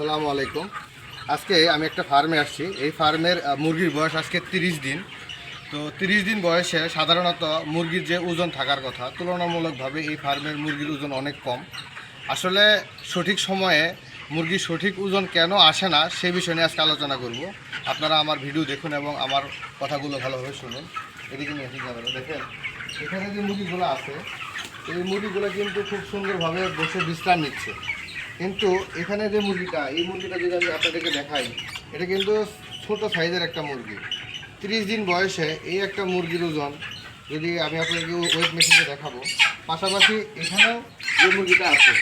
আসসালামু আলাইকুম। আজকে আমি একটা ফার্মে আসছি। এই ফার্মের মুরগির বয়স আজকে তিরিশ দিন। তো তিরিশ দিন বয়সে সাধারণত মুরগির যে ওজন থাকার কথা, তুলনামূলকভাবে এই ফার্মের মুরগির ওজন অনেক কম। আসলে সঠিক সময়ে মুরগির সঠিক ওজন কেন আসে না, সে বিষয় নিয়ে আজকে আলোচনা করব। আপনারা আমার ভিডিও দেখুন এবং আমার কথাগুলো ভালোভাবে শুনুন। এদিকে নিয়ে ঠিক যাবে দেখেন। এখানে যে মুরগিগুলো আছে, এই মুরগিগুলো কিন্তু খুব সুন্দরভাবে বসে বিশ্রাম নিচ্ছে। কিন্তু এখানে যে মুরগিটা, এই মুরগিটা যদি আমি আপনাদেরকে দেখাই, এটা কিন্তু ছোট সাইজের একটা মুরগি। তিরিশ দিন বয়সে এই একটা মুরগির ওজন, যদি আমি আপনাকে ওয়েট মেশিনে দেখাবো, পাশাপাশি এখানেও যে মুরগিটা আছে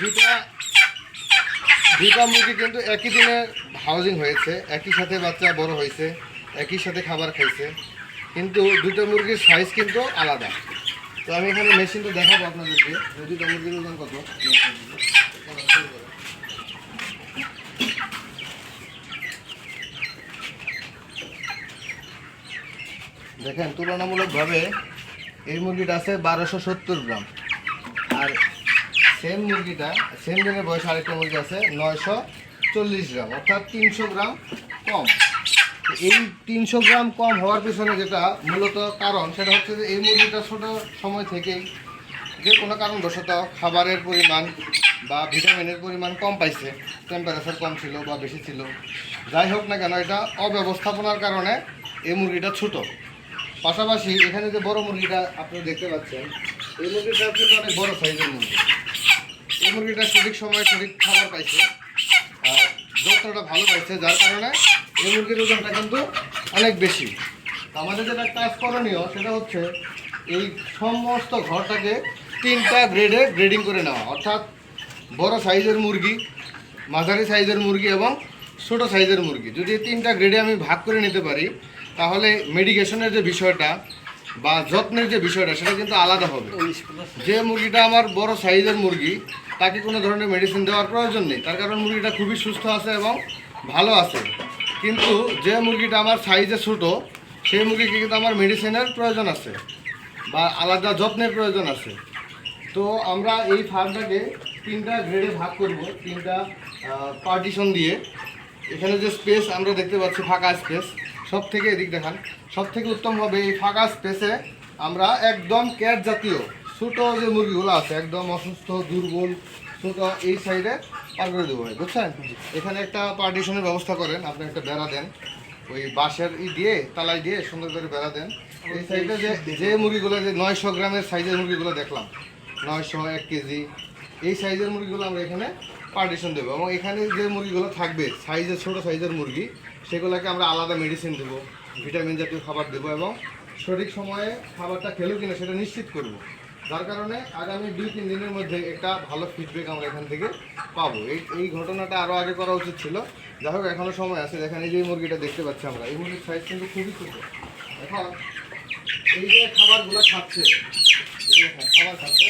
দুটা দুইটা মুরগি কিন্তু একই দিনে হাউজিং হয়েছে, একই সাথে বাচ্চা বড় হয়েছে, একই সাথে খাবার খাইছে, কিন্তু দুটো মুরগির সাইজ কিন্তু আলাদা। তো আমি এখানে মেশিনটা দেখাবো আপনাদেরকে দুটো মুরগির ওজন কত? দেখেন, তুলনামূলকভাবে এই মুরগিটা আছে বারোশো সত্তর গ্রাম। আর সেম মুরগিটা সেম দিনের বয়স আরেকটা মুরগি আছে নয়শো চল্লিশ গ্রাম, অর্থাৎ তিনশো গ্রাম কম। এই তিনশো গ্রাম কম হওয়ার পিছনে যেটা মূলত কারণ, সেটা হচ্ছে যে এই মুরগিটা ছোটো সময় থেকেই যে কোনো কারণবশত খাবারের পরিমাণ বা ভিটামিনের পরিমাণ কম পাইছে টেম্পারেচার কম ছিল বা বেশি ছিল। যাই হোক না কেন, এটা অব্যবস্থাপনার কারণে এই মুরগিটা ছোটো। পাশাপাশি এখানে যে বড় মুরগিটা আপনি দেখতে পাচ্ছেন, এই মুরগিটা কিন্তু অনেক বড় সাইজের মুরগি। এই মুরগিটা সঠিক সময়ে সঠিক খাবার পাইছে, আর যত্নটা ভালো পাইছে, যার কারণে এই মুরগির ওজনটা কিন্তু অনেক বেশি। আমাদের যেটা কাজ করণীয়, সেটা হচ্ছে এই সমস্ত ঘরটাকে তিনটা গ্রেডে গ্রেডিং করে নেওয়া। অর্থাৎ বড় সাইজের মুরগি, মাঝারি সাইজের মুরগি এবং ছোট সাইজের মুরগি। যদি তিনটা গ্রেডে আমি ভাগ করে নিতে পারি, তাহলে মেডিকেশনের যে বিষয়টা বা যত্নের যে বিষয়টা, সেটা কিন্তু আলাদা হবে। যে মুরগিটা আমার বড় সাইজের মুরগি, তাকে কোনো ধরনের মেডিসিন দেওয়ার প্রয়োজন নেই। তার কারণ মুরগিটা খুবই সুস্থ আছে এবং ভালো আছে। কিন্তু যে মুরগিটা আমার সাইজে ছোট, সেই মুরগিকে কিন্তু আমার মেডিসিনের প্রয়োজন আছে বা আলাদা যত্নের প্রয়োজন আছে। তো আমরা এই ফার্মটাকে তিনটা গ্রেডে ভাগ করব, তিনটা পার্টিশন দিয়ে। এখানে যে স্পেস আমরা দেখতে পাচ্ছি, ফাঁকা স্পেস সব থেকে এদিক দেখান। সব থেকে উত্তম হবে এই ফাঁকা স্পেসে আমরা একদম ক্যাট জাতীয়, ছোট যে মুরগিগুলো আছে, একদম অসুস্থ, দুর্বল, ছোট, এই সাইডে পার করে দেবো বুঝছেন? এখানে একটা পার্টিশনের ব্যবস্থা করেন, আপনি একটা বেড়া দেন। ওই বাঁশের ই দিয়ে, তালাই দিয়ে সুন্দর করে বেড়া দেন। এই সাইডে যে যে মুরগিগুলো, যে নয়শো গ্রামের সাইজের মুরগিগুলো দেখলাম নয়শো এক কেজি। এই সাইজের মুরগিগুলো আমরা এখানে পার্টিশন দেবো এবং এখানে যে মুরগিগুলো থাকবে, সাইজের, ছোটো সাইজের মুরগি, সেগুলোকে আমরা আলাদা মেডিসিন দেবো ভিটামিন জাতীয় খাবার দেবো এবং সঠিক সময়ে খাবারটা খেলো কিনা সেটা নিশ্চিত করব। যার কারণে আগামী দুই, তিন দিনের মধ্যে একটা ভালো ফিডব্যাক আমরা এখান থেকে পাবো। এই এই ঘটনাটা আরও আগে করা উচিত ছিল। যাই হোক এখনও সময় আছে। দেখেন, এই যে মুরগিটা দেখতে পাচ্ছি আমরা। এই মুরগির সাইজ কিন্তু খুবই ছোটো। এখন এই যে খাবারগুলো খাচ্ছে হ্যাঁ, খাবার খাচ্ছে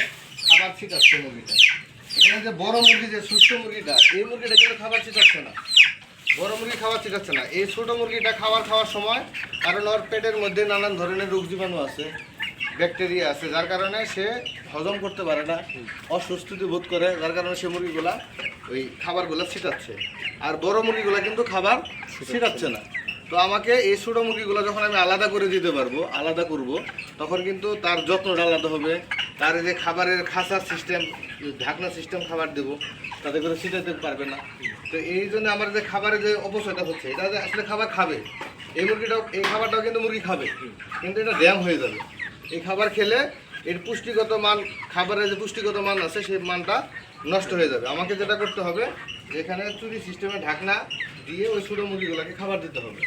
খাবার ছিটাচ্ছে মুরগিটা। এখানে যে বড় মুরগি যে সুস্থ মুরগিটা এই মুরগিটা কিন্তু খাবার ছিটাচ্ছে না। বড় মুরগি খাবার ছিটাচ্ছে না। এই ছোট মুরগিটা খাবার খাওয়ার সময় কারণ ওর পেটের মধ্যে নানান ধরনের রোগ জীবাণু আছে ব্যাকটেরিয়া আছে যার কারণে সে হজম করতে পারে না অস্বস্তিতে বোধ করে যার কারণে সে মুরগিগুলা ওই খাবারগুলো ছিটাচ্ছে। আর বড় মুরগিগুলা কিন্তু খাবার ছিটাচ্ছে না। তো আমাকে এই মুরগিগুলো যখন আমি আলাদা করে দিতে পারব, আলাদা করব, তখন কিন্তু তার যত্নটা আলাদা হবে। তার যে খাবারের খাঁচার সিস্টেম ঢাকনা সিস্টেম খাবার দেবো, তাতে করে ছিটাতে পারবে না। তো এই জন্য আমার যে খাবারের যে অপচয়টা হচ্ছে, এটা আসলে খাবার খাবে। এই মুরগিটাও, এই খাবারটাও কিন্তু মুরগি খাবে, কিন্তু এটা ড্যাম হয়ে যাবে। এই খাবার খেলে এর পুষ্টিগত মান, খাবারের যে পুষ্টিগত মান আছে, সেই মানটা নষ্ট হয়ে যাবে। আমাকে যেটা করতে হবে যে এখানে চুরি সিস্টেমে ঢাকনা দিয়ে ওই ছোটো মুরগিগুলোকে খাবার দিতে হবে।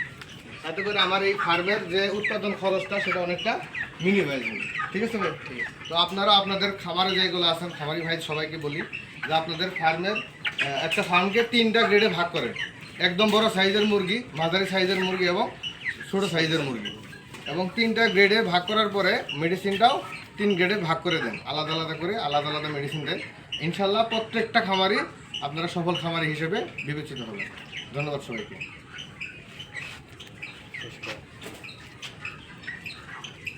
তাতে করে আমার এই ফার্মের যে উৎপাদন খরচটা সেটা অনেকটা মিনিমাইজ হবে। ঠিক আছে ভাই? তো আপনারা আপনাদের খামারে যেগুলো আছেন খামারি ভাই সবাইকে বলি যে আপনাদের ফার্মের একটা ফার্মকে তিনটা গ্রেডে ভাগ করেন। একদম বড় সাইজের মুরগি মাঝারি সাইজের মুরগি এবং ছোট সাইজের মুরগি। এবং তিনটা গ্রেডে ভাগ করার পরে মেডিসিনটাও তিন গ্রেডে ভাগ করে দেন। আলাদা আলাদা করে আলাদা আলাদা মেডিসিন দেন। ইনশাল্লাহ প্রত্যেকটা খামারই আপনারা সফল খামারি হিসেবে বিবেচিত হবেন। ধন্যবাদ সবাইকে।